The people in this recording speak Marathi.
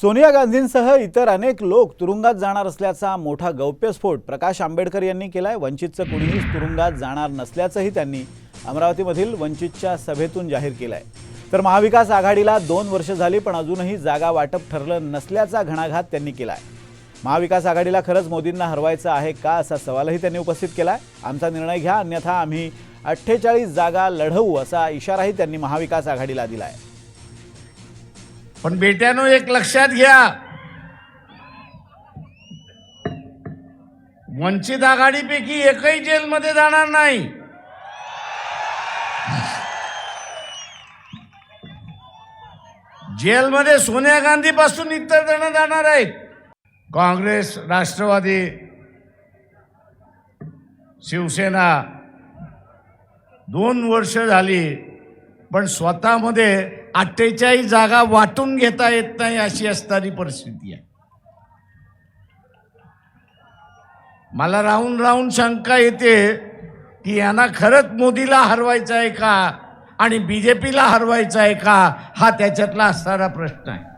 सोनिया गांधींसह इतर अनेक लोक तुरुंगात जाणार असल्याचा मोठा गौप्यस्फोट प्रकाश आंबेडकर यांनी केलाय. वंचितचं कुणीही तुरुंगात जाणार नसल्याचंही त्यांनी अमरावतीमधील वंचितच्या सभेतून जाहीर केलंय. तर महाविकास आघाडीला दोन वर्ष झाली पण अजूनही जागा वाटप ठरलं नसल्याचा घणाघात त्यांनी केलाय. महाविकास आघाडीला खरंच मोदींना हरवायचं आहे का असा सवालही त्यांनी उपस्थित केलाय. आमचा निर्णय घ्या अन्यथा आम्ही अठ्ठेचाळीस जागा लढवू असा इशाराही त्यांनी महाविकास आघाडीला दिला आहे पण बेट्यानो एक लक्षात घ्या. वंचित आघाडीपैकी एकही जेलमध्ये जाणार नाही. जेलमध्ये सोनिया गांधीपासून इतर जण जाणार आहेत. काँग्रेस राष्ट्रवादी शिवसेना दोन वर्ष झाली पण स्वतःमध्ये अठ्ठेचाळीस जागा वाटून घेता येत नाही अशी असणारी परिस्थिती आहे. मला राहून राहून शंका येते की यांना खरंच मोदीला हरवायचं आहे का आणि बी जे पीला हरवायचं आहे का हा त्याच्यातला असणारा प्रश्न आहे.